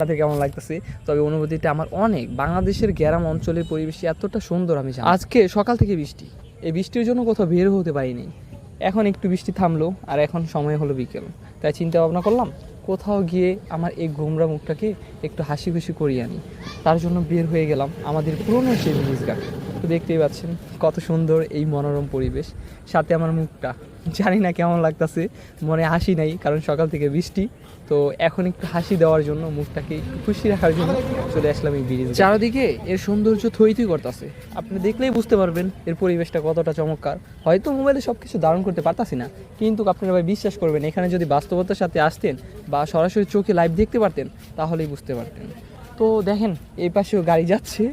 তাতে কেমন লাগতেছে? তবে অনুভূতিটা আমার অনেক। বাংলাদেশের গ্রাম অঞ্চলের পরিবেশ এতটা সুন্দর আমি জানি। আজকে সকাল থেকে বৃষ্টি। এই বৃষ্টির জন্য কোথাও বের হতে পারিনি। এখন একটু বৃষ্টি থামলো, আর এখন সময় হলো বিকেল। তাই চিন্তা ভাবনা করলাম, কোথাও গিয়ে আমার এই গোমরা মুখটাকে একটু হাসি খুশি করিয়ে আনি। তার জন্য বের হয়ে গেলাম আমাদের পুরনো সেই জিনিস ঘাট। তো দেখতেই পাচ্ছেন কত সুন্দর এই মনোরম পরিবেশ। সাথে আমার মুখটা। জানি না কেমন লাগতেছে। মনে হাসি নাই, কারণ সকাল থেকে বৃষ্টি। তো এখন একটু হাসি দেওয়ার জন্য, মুখটাকে খুশি রাখার জন্য চলে আসলাম এই ব্রিজ। চারদিকে এর সৌন্দর্য থই থই করতেছে। আপনি দেখলেই বুঝতে পারবেন এর পরিবেশটা কতটা চমৎকার। হয়তো মোবাইলে সব কিছু ধারণ করতে পারতাছি না। কিন্তু আপনারা ভাই বিশ্বাস করবেন, এখানে যদি বাস্তবতার সাথে আসতেন বা সরাসরি চোখে লাইভ দেখতে পারতেন, তাহলেই বুঝতে পারতেন। তো দেখেন, এই পাশেও গাড়ি যাচ্ছে।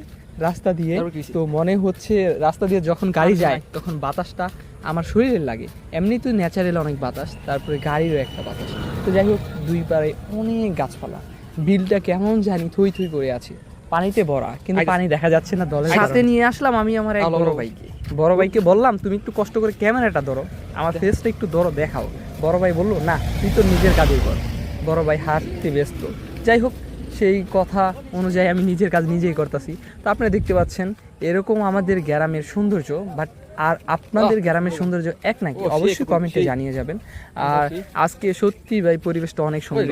রাস্তা দিয়ে তো মনে হচ্ছে রাস্তা দিয়ে যখন গাড়ি যায় তখন বাতাসটা আমার শরীরে লাগে। এমনি তো ন্যাচারাল অনেক বাতাস তারপরে গাড়িরও একটা বাতাস। তো যাই হোক দুই পারে অনেক গাছপালা। বিলটা কেমন জানি থই থই করে আছে। পানিতে ভরা কিন্তু পানি দেখা যাচ্ছে না দলের সাথে নিয়ে আসলাম আমি আমার এক বড় ভাইকে। বড় ভাইকে বললাম তুমি একটু কষ্ট করে ক্যামেরাটা ধরো। আমার ফেসটা একটু ধরো দেখাও। বড় ভাই বলল না তুই তো নিজের কাজই কর। বড় ভাই হাঁটতে ব্যস্ত। যাই হোক সেই কথা অনুযায়ী আমি নিজের কাজ নিজেই করতেছি। তো আপনারা দেখতে পাচ্ছেন এরকম আমাদের গ্রামের সৌন্দর্য বাট আর আপনাদের গ্রামের সৌন্দর্য এক নাকি? অবশ্যই কমেন্টে জানিয়ে যাবেন। আর আজকে সত্যি ভাই পরিবেশটা অনেক সুন্দর।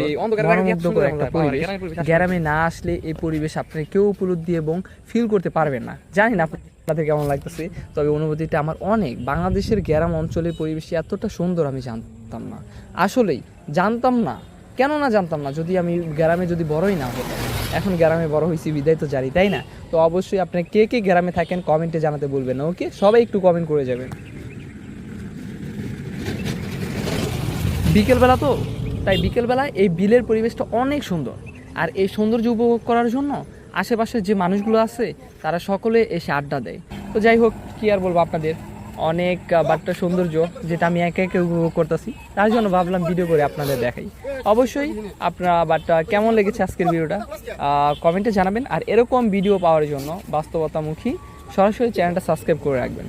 মনোমুগ্ধকর একটা পরিবেশ। গ্রামে না আসলে এই পরিবেশ আপনি কেউ উপলব্ধি এবং ফিল করতে পারবেন না। জানি না আপনাদের কেমন লাগতেছে তবে অনুভূতিটা আমার অনেক। বাংলাদেশের গ্রাম অঞ্চলের পরিবেশ এতটা সুন্দর আমি জানতাম না। আসলেই জানতাম না। কেন না জানতাম না, যদি আমি গ্রামে যদি বড়ই না হতাম। এখন গ্রামে বড় হয়েছি বিদায় তো জানি, তাই না? তো অবশ্যই আপনি কে কে গ্রামে থাকেন কমেন্টে জানাতে বলবেন, ওকে? সবাই একটু কমেন্ট করে যাবেন। বিকেলবেলা তো? তাই বিকেলবেলা এই বিলের পরিবেশটা অনেক সুন্দর। আর এই সৌন্দর্য উপভোগ করার জন্য আশেপাশের যে মানুষগুলো আছে, তারা সকলে এসে আড্ডা দেয়। তো যাই হোক, কি আর বলব আপনাদের? অনেক বাটটা সৌন্দর্য যেটা আমি একে একে উপভোগ করতেছি। তার জন্য ভাবলাম ভিডিও করে আপনাদের দেখাই। অবশ্যই আপনার বাট্টা কেমন লেগেছে আজকের ভিডিওটা কমেন্টে জানাবেন। আর এরকম ভিডিও পাওয়ার জন্য বাস্তবতামুখী সরাসরি চ্যানেলটা সাবস্ক্রাইব করে রাখবেন।